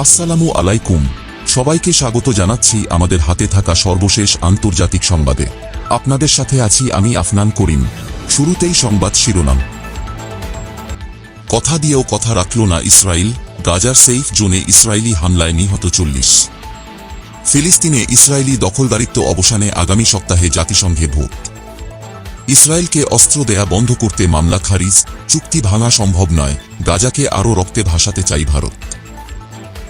আসসালামু আলাইকুম। সবাইকে স্বাগত জানাচ্ছি আমাদের হাতে থাকা সর্বশেষ আন্তর্জাতিক সংবাদে। আপনাদের সাথে আছি আমি আফনান করিম। শুরুতেই সংবাদ শিরোনাম। কথা দিয়েও কথা রাখল না ইসরায়েল গাজার সেইফ জোনে ইসরায়েলি হামলায় নিহত চল্লিশ। ফিলিস্তিনে ইসরায়েলি দখলদারিত্ব অবসানে আগামী সপ্তাহে জাতিসংঘে ভোট। ইসরায়েলকে অস্ত্র দেয়া বন্ধ করতে মামলা খারিজ, চুক্তি ভাঙা সম্ভব নয়, গাজাকে আরও রক্তে ভাসাতে চাই ভারত।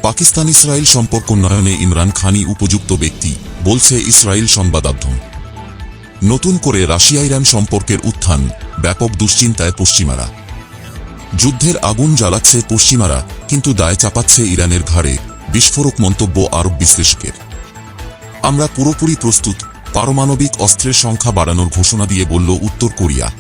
পাকিস্তান ইসরায়েল সম্পর্ক উন্নয়নে ইমরান খানই উপযুক্ত ব্যক্তি, বলছে ইসরায়েল সংবাদাধ্যম। নতুন করে রাশিয়া ইরান সম্পর্কের উত্থান, ব্যাপক দুশ্চিন্তায় পশ্চিমারা। যুদ্ধের আগুন জ্বালাচ্ছে পশ্চিমারা, কিন্তু দায় চাপাচ্ছে ইরানের ঘাড়ে, বিস্ফোরক মন্তব্য আরব বিশ্লেষকের। আমরা পুরোপুরি প্রস্তুত, পারমাণবিক অস্ত্রের সংখ্যা বাড়ানোর ঘোষণা দিয়ে বলল উত্তর কোরিয়া।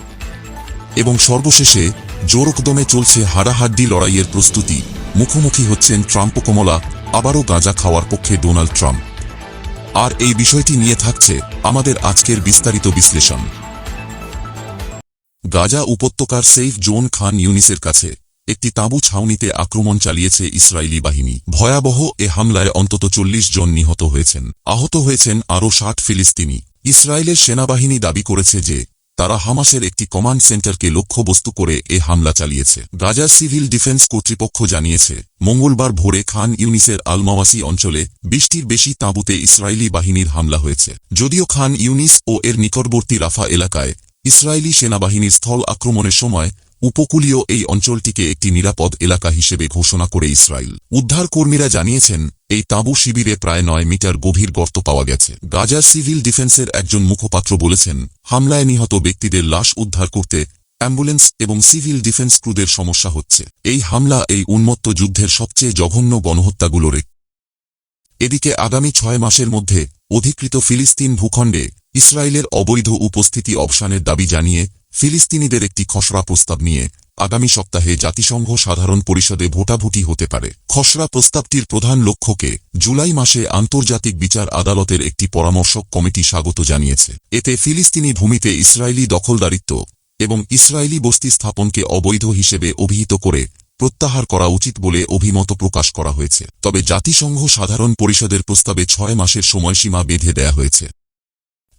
এবং সর্বশেষে জোরকদমে চলছে হাডাহাড্ডি লড়াইয়ের প্রস্তুতি মুখোমুখি হচ্ছেন ট্রাম্প কমলা, আবারও গাঁজা খাওয়ার পক্ষে ডোনাল্ড ট্রাম্প। আর এই বিষয়টি নিয়ে থাকছে আমাদের আজকের বিস্তারিত বিশ্লেষণ। গাজা উপত্যকার সেইফ জোন খান ইউনিসের কাছে একটি তাঁবু ছাউনিতে আক্রমণ চালিয়েছে ইসরায়েলি বাহিনী। ভয়াবহ এ হামলায় অন্তত চল্লিশ জন নিহত হয়েছেন। আহত হয়েছেন আরও ষাট ফিলিস্তিনি। ইসরায়েলের সেনাবাহিনী দাবি করেছে যে তারা হামাসের একটি কমান্ড সেন্টারকে লক্ষ্যবস্তু করে এ হামলা চালিয়েছে। গাজার সিভিল ডিফেন্স কর্তৃপক্ষ জানিয়েছে, মঙ্গলবার ভোরে খান ইউনিসের আলমাওয়াসি অঞ্চলে বৃষ্টির বেশি তাঁবুতে ইসরায়েলি বাহিনীর হামলা হয়েছে। যদিও খান ইউনিস ও এর নিকটবর্তী রাফা এলাকায় ইসরায়েলি সেনাবাহিনীর স্থল আক্রমণের সময় উপকূলীয় এই অঞ্চলটিকে একটি নিরাপদ এলাকা হিসেবে ঘোষণা করে ইসরায়েল। উদ্ধারকর্মীরা জানিয়েছেন এই তাঁবু শিবিরে প্রায় নয় মিটার গভীর গর্ত পাওয়া গেছে। গাজার সিভিল ডিফেন্সের একজন মুখপাত্র বলেছেন, হামলায় নিহত ব্যক্তিদের লাশ উদ্ধার করতে অ্যাম্বুলেন্স এবং সিভিল ডিফেন্স ক্রুদের সমস্যা হচ্ছে। এই হামলা এই উন্মত্ত যুদ্ধের সবচেয়ে জঘন্য গণহত্যাগুলোর এদিকে আগামী ছয় মাসের মধ্যে অধিকৃত ফিলিস্তিন ভূখণ্ডে ইসরায়েলের অবৈধ উপস্থিতি অবসানের দাবি জানিয়ে ফিলিস্তিনিদের একটি খসড়া প্রস্তাব নিয়ে আগামী সপ্তাহে জাতিসংঘ সাধারণ পরিষদে ভোটাভুটি হতে পারে। খসড়া প্রস্তাবটির প্রধান লক্ষ্যকে জুলাই মাসে আন্তর্জাতিক বিচার আদালতের একটি পরামর্শক কমিটি স্বাগত জানিয়েছে। এতে ফিলিস্তিনি ভূমিতে ইসরায়েলি দখলদারিত্ব এবং ইসরায়েলি বস্তি স্থাপনকে অবৈধ হিসেবে অভিহিত করে প্রত্যাহার করা উচিত বলে অভিমত প্রকাশ করা হয়েছে। তবে জাতিসংঘ সাধারণ পরিষদের প্রস্তাবে ছয় মাসের সময়সীমা বেঁধে দেয়া হয়েছে।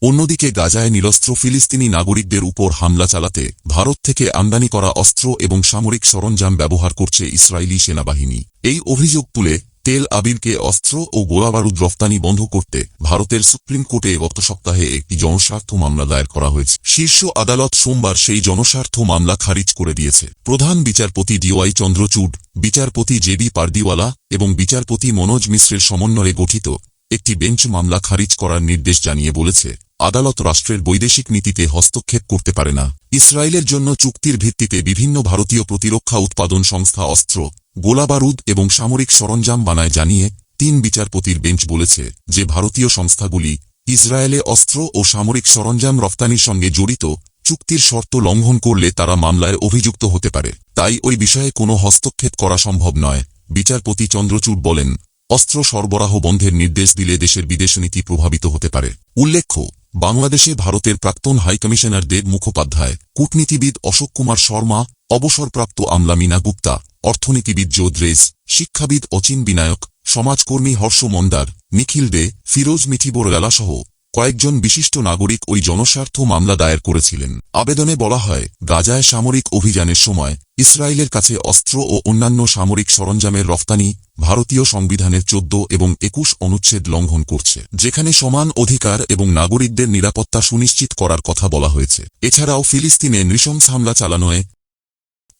অন্যদিকে গাজায় নিরস্ত্র ফিলিস্তিনি নাগরিকদের উপর হামলা চালাতে ভারত থেকে আমদানি করা অস্ত্র এবং সামরিক সরঞ্জাম ব্যবহার করছে ইসরায়েলি সেনাবাহিনী। এই অভিযোগ তুলে তেল আবিরকে অস্ত্র ও গোলাবারুদ রফতানি বন্ধ করতে ভারতের সুপ্রিম কোর্টে গত সপ্তাহে একটি জনস্বার্থ মামলা দায়ের করা হয়েছে। শীর্ষ আদালত সোমবার সেই জনস্বার্থ মামলা খারিজ করে দিয়েছে। প্রধান বিচারপতি ডিওয়াই চন্দ্রচূড, বিচারপতি জেবি পারদিওয়ালা এবং বিচারপতি মনোজ মিশ্রের সমন্বয়ে গঠিত একটি বেঞ্চ মামলা খারিজ করার নির্দেশ জানিয়ে বলেছে, আদালত রাষ্ট্রের বৈদেশিক নীতিতে হস্তক্ষেপ করতে পারে না। ইসরায়েলের জন্য চুক্তির ভিত্তিতে বিভিন্ন ভারতীয় প্রতিরক্ষা উৎপাদন সংস্থা অস্ত্র, গোলাবারুদ এবং সামরিক সরঞ্জাম বানায় জানিয়ে তিন বিচারপতির বেঞ্চ বলেছে যে ভারতীয় সংস্থাগুলি ইসরায়েলে অস্ত্র ও সামরিক সরঞ্জাম রফতানির সঙ্গে জড়িত চুক্তির শর্ত লঙ্ঘন করলে তারা মামলায় অভিযুক্ত হতে পারে। তাই ওই বিষয়ে কোনো হস্তক্ষেপ করা সম্ভব নয়, বিচারপতি চন্দ্রচূড় বলেন। অস্ত্র সরবরাহ বন্ধের নির্দেশ দিলে দেশের বিদেশ নীতি প্রভাবিত হতে পারে। উল্লেখ্য, বাংলাদেশে ভারতের প্রাক্তন হাইকমিশনার দেব মুখোপাধ্যায়, কূটনীতিবিদ অশোক কুমার শর্মা, অবসরপ্রাপ্ত আমলা মিনা গুপ্তা, অর্থনীতিবিদ জোদ্রেজ শিক্ষাবিদ অচিন বিনায়ক, সমাজকর্মী হর্ষ মন্দার, নিখিল দে, ফিরোজ মিঠিবোর সহ কয়েকজন বিশিষ্ট নাগরিক ওই জনস্বার্থ মামলা দায়ের করেছিলেন। আবেদনে বলা হয়, গাজায় সামরিক অভিযানের সময় ইসরায়েলের কাছে অস্ত্র ও অন্যান্য সামরিক সরঞ্জামের রফতানি ভারতীয় সংবিধানের চোদ্দ এবং একুশ অনুচ্ছেদ লঙ্ঘন করছে, যেখানে সমান অধিকার এবং নাগরিকদের নিরাপত্তা সুনিশ্চিত করার কথা বলা হয়েছে। এছাড়াও ফিলিস্তিনে নৃশংস হামলা চালানোয়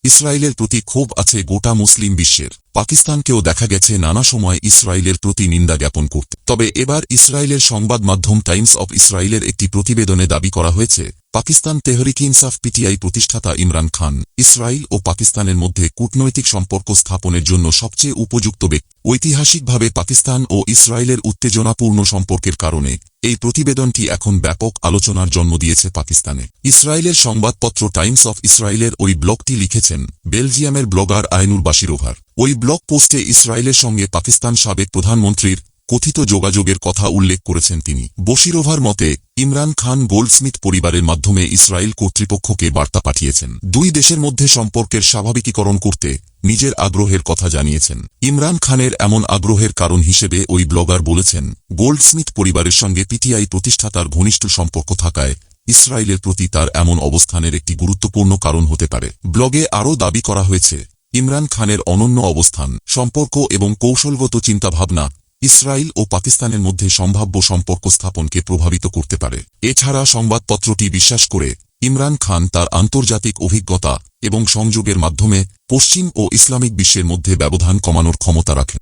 ইসরায়েলের প্রতি ক্ষোভ আছে গোটা মুসলিম বিশ্বের। পাকিস্তানকেও দেখা গেছে নানা সময় ইসরায়েলের প্রতি নিন্দা জ্ঞাপন করতে। তবে এবার ইসরায়েলের সংবাদ মাধ্যম টাইমস অব ইসরায়েলের একটি প্রতিবেদনে দাবি করা হয়েছে, পাকিস্তান তেহরিক ইনসাফ পিটিআই প্রতিষ্ঠাতা ইমরান খান, ইসরায়েল ও পাকিস্তানের মধ্যে কূটনৈতিক সম্পর্ক স্থাপনের জন্য সবচেয়ে উপযুক্ত ব্যক্তি। ঐতিহাসিকভাবে পাকিস্তান ও ইসরায়েলের উত্তেজনাপূর্ণ সম্পর্কের কারণে এই প্রতিবেদনটি এখন ব্যাপক আলোচনার জন্ম দিয়েছে পাকিস্তানে। ইসরায়েলের সংবাদপত্র টাইমস অফ ইসরায়েলের ওই ব্লগটি লিখেছেন বেলজিয়ামের ব্লগার আইনুল বাসিরোভার ওই ব্লগ পোস্টে ইসরায়েলের সঙ্গে পাকিস্তান সাবেক প্রধানমন্ত্রীর কথিত যোগাযোগের কথা উল্লেখ করেছেন তিনি। বশিরোভার মতে, ইমরান খান গোল্ডস্মিথ পরিবারের মাধ্যমে ইসরায়েল কর্তৃপক্ষকে বার্তা পাঠিয়েছেন। দুই দেশের মধ্যে সম্পর্কের স্বাভাবিকীকরণ করতে নিজের আগ্রহের কথা জানিয়েছেন। ইমরান খানের এমন আগ্রহের কারণ হিসেবে ওই ব্লগার বলেছেন, গোল্ডস্মিথ পরিবারের সঙ্গে পিটিআই প্রতিষ্ঠাতার ঘনিষ্ঠ সম্পর্ক থাকায় ইসরায়েলের প্রতি তার এমন অবস্থানের একটি গুরুত্বপূর্ণ কারণ হতে পারে। ব্লগে আরও দাবি করা হয়েছে, ইমরান খানের অনন্য অবস্থান, সম্পর্ক এবং কৌশলগত চিন্তাভাবনা ইসরায়েল ও পাকিস্তানের মধ্যে সম্ভাব্য সম্পর্ক স্থাপনকে প্রভাবিত করতে পারে। এছাড়া সংবাদপত্রটি বিশ্বাস করে, ইমরান খান তার আন্তর্জাতিক অভিজ্ঞতা এবং সংযোগের মাধ্যমে পশ্চিম ও ইসলামিক বিশ্বের মধ্যে ব্যবধান কমানোর ক্ষমতা রাখেন।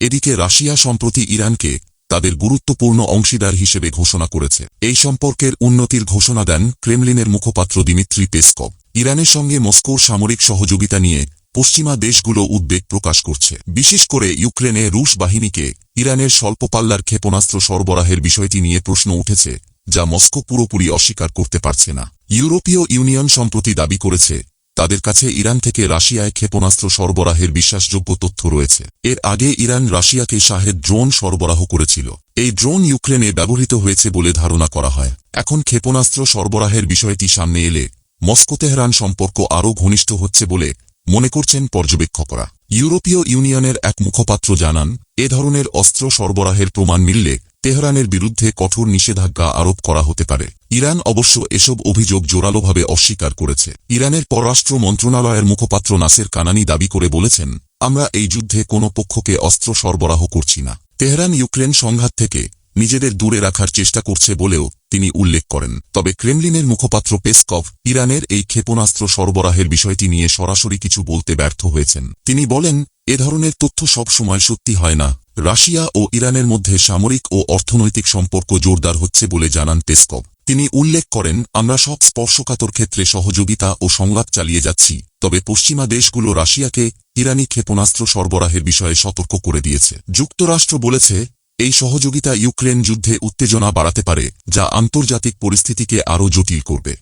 এদিকে রাশিয়া সম্প্রতি ইরানকে তাদের গুরুত্বপূর্ণ অংশীদার হিসেবে ঘোষণা করেছে। এই সম্পর্কের উন্নতির ঘোষণা দেন ক্রেমলিনের মুখপাত্র দিমিত্রি পেসকভ। ইরানের সঙ্গে মস্কোর সামরিক সহযোগিতা নিয়ে পশ্চিমা দেশগুলো উদ্বেগ প্রকাশ করছে। বিশেষ করে ইউক্রেনে রুশ বাহিনীকে ইরানের স্বল্প পাল্লার ক্ষেপণাস্ত্র সরবরাহের বিষয়টি নিয়ে প্রশ্ন উঠেছে, যা মস্কো পুরোপুরি অস্বীকার করতে পারছে না। ইউরোপীয় ইউনিয়ন সম্প্রতি দাবি করেছে, তাদের কাছে ইরান থেকে রাশিয়ায় ক্ষেপণাস্ত্র সরবরাহের বিশ্বাসযোগ্য তথ্য রয়েছে। এর আগে ইরান রাশিয়াকে শাহেদ ড্রোন সরবরাহ করেছিল। এই ড্রোন ইউক্রেনে ব্যবহৃত হয়েছে বলে ধারণা করা হয়। এখন ক্ষেপণাস্ত্র সরবরাহের বিষয়টি সামনে এলে মস্কো তেহরান সম্পর্ক আরও ঘনিষ্ঠ হচ্ছে বলে মনে করছেন পর্যবেক্ষকরা। ইউরোপীয় ইউনিয়নের এক মুখপাত্র জানান, এ ধরনের অস্ত্র সরবরাহের প্রমাণ মিললে তেহরানের বিরুদ্ধে কঠোর নিষেধাজ্ঞা আরোপ করা হতে পারে। ইরান অবশ্য এসব অভিযোগ জোরালোভাবে অস্বীকার করেছে। ইরানের পররাষ্ট্র মন্ত্রণালয়ের মুখপাত্র নাসের কানানি দাবি করে বলেছেন, আমরা এই যুদ্ধে কোনো পক্ষকে অস্ত্র সরবরাহ করছি না। তেহরান ইউক্রেন সংঘাত থেকে নিজেদের দূরে রাখার চেষ্টা করছে বলেও তিনি উল্লেখ করেন। তবে ক্রেমলিনের মুখপাত্র পেসকভ ইরানের এই ক্ষেপণাস্ত্র সরবরাহের বিষয়টি নিয়ে সরাসরি কিছু বলতে ব্যর্থ হয়েছেন। তিনি বলেন, এ ধরনের তথ্য সব সময় সত্যি হয় না। রাশিয়া ও ইরানের মধ্যে সামরিক ও অর্থনৈতিক সম্পর্ক জোরদার হচ্ছে বলে জানান পেসকভ। তিনি উল্লেখ করেন, আমরা সব স্পর্শকাতর ক্ষেত্রে সহযোগিতা ও সংলাপ চালিয়ে যাচ্ছি, তবে পশ্চিমা দেশগুলো রাশিয়াকে ইরানি ক্ষেপণাস্ত্র সরবরাহের বিষয়ে সতর্ক করে দিয়েছে। যুক্তরাষ্ট্র বলেছে এই সহযোগিতা ইউক্রেন যুদ্ধে উত্তেজনা বাড়াতে পারে, যা আন্তর্জাতিক পরিস্থিতিকে আরও জটিল করবে।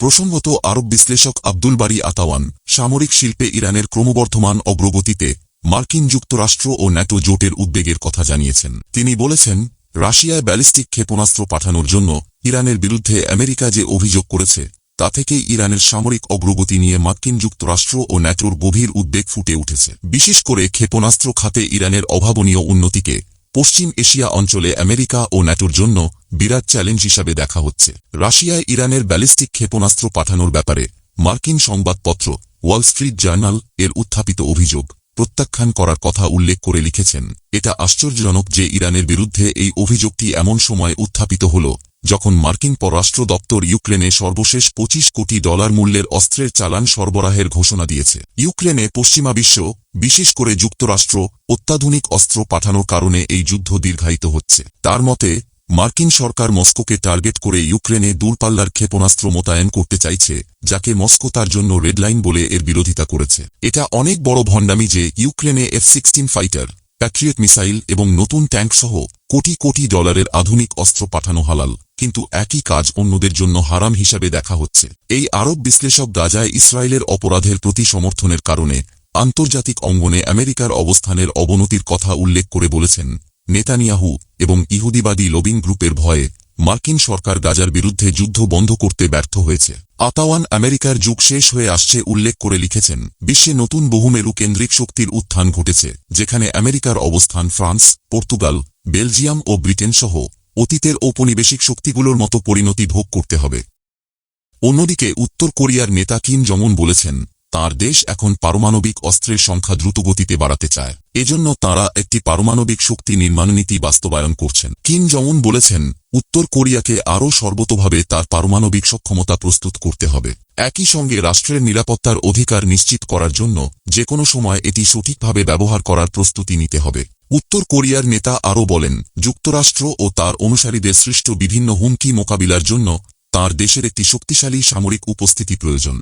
প্রসঙ্গত, আরব বিশ্লেষক আব্দুল বারি আতাওয়ান সামরিক শিল্পে ইরানের ক্রমবর্ধমান অগ্রগতিতে মার্কিন যুক্তরাষ্ট্র ও ন্যাটো জোটের উদ্বেগের কথা জানিয়েছেন। তিনি বলেছেন, রাশিয়ায় ব্যালিস্টিক ক্ষেপণাস্ত্র পাঠানোর জন্য ইরানের বিরুদ্ধে আমেরিকা যে অভিযোগ করেছে, তা থেকেই ইরানের সামরিক অগ্রগতি নিয়ে মার্কিন যুক্তরাষ্ট্র ও ন্যাটোর গভীর উদ্বেগ ফুটে উঠেছে। বিশেষ করে ক্ষেপণাস্ত্র খাতে ইরানের অভাবনীয় উন্নতিকে পশ্চিম এশিয়া অঞ্চলে আমেরিকা ও ন্যাটোর জন্য বিরাট চ্যালেঞ্জ হিসাবে দেখা হচ্ছে। রাশিয়ায় ইরানের ব্যালিস্টিক ক্ষেপণাস্ত্র পাঠানোর ব্যাপারে মার্কিন সংবাদপত্র ওয়াল স্ট্রিট জার্নাল এর উত্থাপিত অভিযোগ প্রত্যাখ্যান করার কথা উল্লেখ করে লিখেছেন। এটা আশ্চর্যজনক যে ইরানের বিরুদ্ধে এই অভিযোগটি এমন সময় উত্থাপিত হল যখন মার্কিন পররাষ্ট্র দপ্তর ইউক্রেনে সর্বশেষ পঁচিশ কোটি ডলার মূল্যের অস্ত্রের চালান সরবরাহের ঘোষণা দিয়েছে। ইউক্রেনে পশ্চিমা বিশ্ব, বিশেষ করে যুক্তরাষ্ট্র, অত্যাধুনিক অস্ত্র পাঠানোর কারণে এই যুদ্ধ দীর্ঘায়িত হচ্ছে। তার মতে, মার্কিন সরকার মস্কোকে টার্গেট করে ইউক্রেনে দূরপাল্লার ক্ষেপণাস্ত্র মোতায়েন করতে চাইছে, যাকে মস্কো তার জন্য রেডলাইন বলে এর বিরোধিতা করেছে। এটা অনেক বড় ভণ্ডামি যে ইউক্রেনে F sixteen fighter, Patriot missile এবং নতুন ট্যাঙ্ক সহ কোটি কোটি ডলারের আধুনিক অস্ত্র পাঠানো হালাল। কিন্তু একই কাজ অন্যদের জন্য হারাম হিসাবে দেখা হচ্ছে। এই আরব বিশ্লেষক গাজায় ইসরায়েলের অপরাধের প্রতি সমর্থনের কারণে আন্তর্জাতিক অঙ্গনে আমেরিকার অবস্থানের অবনতির কথা উল্লেখ করে বলেছেন নেতানিয়াহু এবং ইহুদিবাদী লবিং গ্রুপের ভয়ে মার্কিন সরকার গাজার বিরুদ্ধে যুদ্ধ বন্ধ করতে ব্যর্থ হয়েছে। আতাওয়ান আমেরিকার যুগ শেষ হয়ে আসছে উল্লেখ করে লিখেছেন, বিশ্বে নতুন বহুমেরু কেন্দ্রিক শক্তির উত্থান ঘটেছে, যেখানে আমেরিকার অবস্থান ফ্রান্স, পর্তুগাল, বেলজিয়াম ও ব্রিটেন সহ অতীতের ঔপনিবেশিক শক্তিগুলোর মতো পরিণতি ভোগ করতে হবে। অন্যদিকে উত্তর কোরিয়ার নেতা কিম জমন বলেছেন, তার দেশ এখন পারমাণবিক অস্ত্রের সংখ্যা দ্রুতগতিতে বাড়াতে চায়। এজন্য তারা একটি পারমাণবিক শক্তি নির্মাণ নীতি বাস্তবায়ন করছেন। কিম জমন বলেছেন, উত্তর কোরিয়াকে আরও সর্বতভাবে তার পারমাণবিক সক্ষমতা প্রস্তুত করতে হবে। একই সঙ্গে রাষ্ট্রের নিরাপত্তার অধিকার নিশ্চিত করার জন্য যে কোনো সময় এটি সঠিকভাবে ব্যবহার করার প্রস্তুতি নিতে হবে। উত্তর কোরিয়ার নেতা আরও বলেন, যুক্তরাষ্ট্র ও তার অনুসারীদের সৃষ্ট বিভিন্ন হুমকি মোকাবিলার জন্য তার দেশের একটি শক্তিশালী সামরিক উপস্থিতি প্রয়োজন।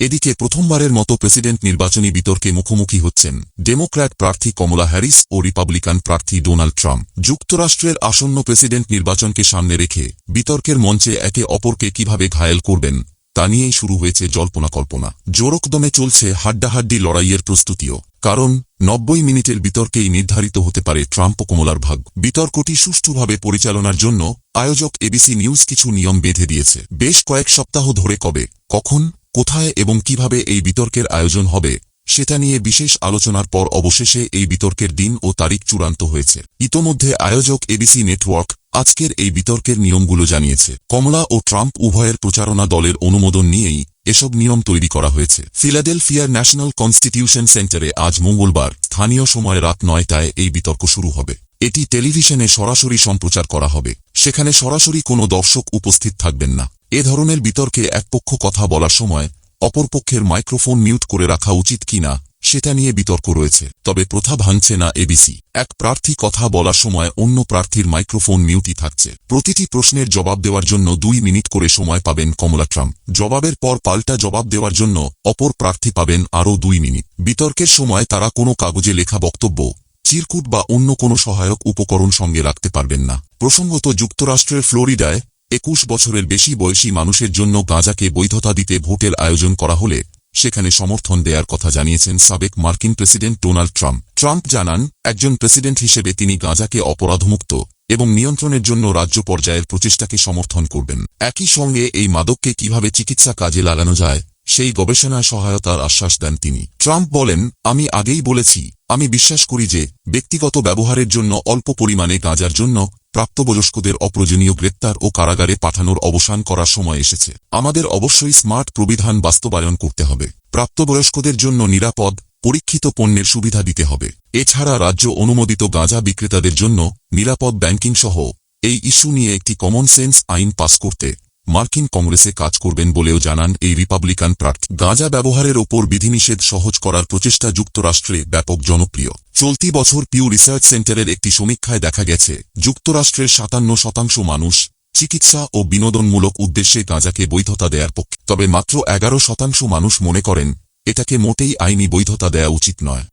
এদিকে প্রথমবারের মতো প্রেসিডেন্ট নির্বাচনী বিতর্কে মুখোমুখি হচ্ছেন ডেমোক্র্যাট প্রার্থী কমলা হ্যারিস ও রিপাবলিকান প্রার্থী ডোনাল্ড ট্রাম্প। যুক্তরাষ্ট্রের আসন্ন প্রেসিডেন্ট নির্বাচনকে সামনে রেখে বিতর্কের মঞ্চে একে অপরকে কীভাবে ঘায়েল করবেন, তা নিয়েই শুরু হয়েছে জল্পনা কল্পনা। জোরকদমে চলছে হাড্ডাহাড্ডি লড়াইয়ের প্রস্তুতিও। কারণ নব্বই মিনিটের বিতর্কেই নির্ধারিত হতে পারে ট্রাম্প ও কমলার ভাগ। বিতর্কটি সুষ্ঠুভাবে পরিচালনার জন্য আয়োজক এবিসি নিউজ কিছু নিয়ম বেঁধে দিয়েছে। বেশ কয়েক সপ্তাহ ধরে কবে, কখন, কোথায় এবং কীভাবে এই বিতর্কের আয়োজন হবে, সেটা নিয়ে বিশেষ আলোচনার পর অবশেষে এই বিতর্কের দিন ও তারিখ চূড়ান্ত হয়েছে। ইতোমধ্যে আয়োজক এবিসি নেটওয়ার্ক আজকের এই বিতর্কের নিয়মগুলো জানিয়েছে। কমলা ও ট্রাম্প উভয়ের প্রচারণা দলের অনুমোদন নিয়েই এসব নিয়ম তৈরি করা হয়েছে। ফিলাডেলফিয়ার ন্যাশনাল কনস্টিটিউশন সেন্টারে আজ মঙ্গলবার স্থানীয় সময় রাত নয়টায় এই বিতর্ক শুরু হবে। এটি টেলিভিশনে সরাসরি সম্প্রচার করা হবে। সেখানে সরাসরি কোনো দর্শক উপস্থিত থাকবেন না। এ ধরনের বিতর্কে একপক্ষ কথা বলার সময় অপরপক্ষের মাইক্রোফোন মিউট করে রাখা উচিত কিনা সেটা নিয়ে বিতর্ক রয়েছে, তবে প্রথা ভাঙছে না এবিসি এক প্রার্থী কথা বলার সময় অন্য প্রার্থীর মাইক্রোফোন মিউটই থাকছে। প্রতিটি প্রশ্নের জবাব দেওয়ার জন্য দুই মিনিট করে সময় পাবেন কমলা ট্রাম্প। জবাবের পর পাল্টা জবাব দেওয়ার জন্য অপর প্রার্থী পাবেন আরও দুই মিনিট। বিতর্কের সময় তারা কোনো কাগজে লেখা বক্তব্য, চিরকুট বা অন্য কোনো সহায়ক উপকরণ সঙ্গে রাখতে পারবেন না। প্রসঙ্গত যুক্তরাষ্ট্রের ফ্লোরিডায় একুশ বছরের বেশি বয়সী মানুষের জন্য গাঁজাকে বৈধতা দিতে ভোটের আয়োজন করা হলে সেখানে সমর্থন দেয়ার কথা জানিয়েছেন সাবেক মার্কিন প্রেসিডেন্ট ডোনাল্ড ট্রাম্প। ট্রাম্প জানান, একজন প্রেসিডেন্ট হিসেবে তিনি গাঁজাকে অপরাধমুক্ত এবং নিয়ন্ত্রণের জন্য রাজ্য পর্যায়ের প্রচেষ্টাকে সমর্থন করবেন। একই সঙ্গে এই মাদককে কীভাবে চিকিৎসা কাজে লাগানো যায়, সেই গবেষণায় সহায়তার আশ্বাস দেন তিনি। ট্রাম্প বলেন, আমি আগেই বলেছি, আমি বিশ্বাস করি যে ব্যক্তিগত ব্যবহারের জন্য অল্প পরিমাণে গাঁজার জন্য প্রাপ্তবয়স্কদের অপ্রয়োজনীয় গ্রেপ্তার ও কারাগারে পাঠানোর অবসান করার সময় এসেছে। আমাদের অবশ্যই স্মার্ট প্রবিধান বাস্তবায়ন করতে হবে। প্রাপ্তবয়স্কদের জন্য নিরাপদ, পরীক্ষিত পণ্যের সুবিধা দিতে হবে। এছাড়া রাজ্য অনুমোদিত গাঁজা বিক্রেতাদের জন্য নিরাপদ ব্যাংকিং সহ এই ইস্যু নিয়ে একটি কমন সেন্স আইন পাস করতে মার্কিন কংগ্রেসে কাজ করবেন বলেও জানান এই রিপাবলিকান প্রার্থী। গাঁজা ব্যবহারের ওপর বিধিনিষেধ সহজ করার প্রচেষ্টা যুক্তরাষ্ট্রে ব্যাপক জনপ্রিয়। চলতি বছর পিউ রিসার্চ সেন্টারের একটি সমীক্ষায় দেখা গেছে, যুক্তরাষ্ট্রের সাতান্ন শতাংশ মানুষ চিকিৎসা ও বিনোদনমূলক উদ্দেশ্যে গাঁজাকে বৈধতা দেয়ার পক্ষে। তবে মাত্র এগারো শতাংশ মানুষ মনে করেন, এটাকে মোটেই আইনি বৈধতা দেয়া উচিত নয়।